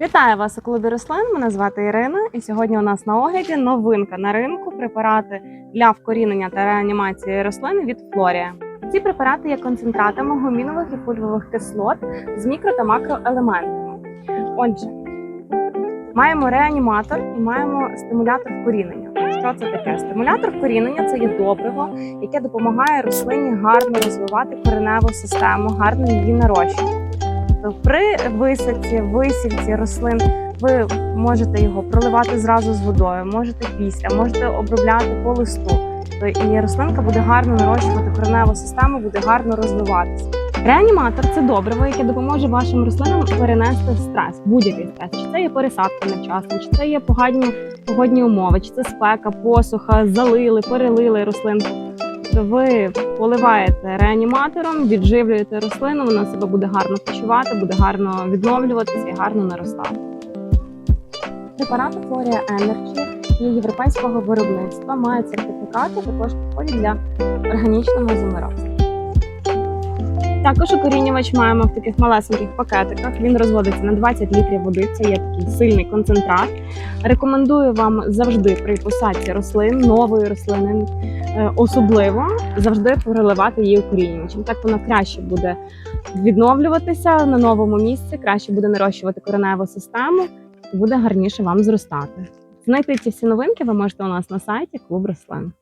Вітаю вас у клубі рослин. Мене звати Ірина, і сьогодні у нас на огляді новинка на ринку препарати для вкорінення та реанімації рослин від Флорія. Ці препарати є концентратами гумінових і пульвових кислот з мікро та макроелементами. Отже, маємо реаніматор і маємо стимулятор вкорінення. Що це таке? Стимулятор вкорінення це є добриво, яке допомагає рослині гарно розвивати кореневу систему, гарно її нарощувати. Тобто при висадці, висівці рослин ви можете його проливати зразу з водою, можете після, можете обробляти по листу. І рослинка буде гарно нарощувати кореневу систему, буде гарно розвиватися. Реаніматор це добриво, яке допоможе вашим рослинам перенести стрес, будь-який стрес. Чи це є пересадка невчасно, чи це є погані погодні умови, чи це спека, посуха, залили, перелили рослинку. Ви поливаєте реаніматором, відживлюєте рослину, вона себе буде гарно почувати, буде гарно відновлюватися і гарно наростати. Препарати Floria Energy є європейського виробництва, мають сертифікати, також підходять для органічного землеробства. Також укорінювач маємо в таких малесеньких пакетиках. Він розводиться на 20 літрів води. Це є такий сильний концентрат. Рекомендую вам завжди при посадці рослин, нової рослини, е, особливо завжди переливати її укорінювачем. Так вона краще буде відновлюватися на новому місці, краще буде нарощувати кореневу систему, буде гарніше вам зростати. Знайти ці всі новинки ви можете у нас на сайті Клуб рослин.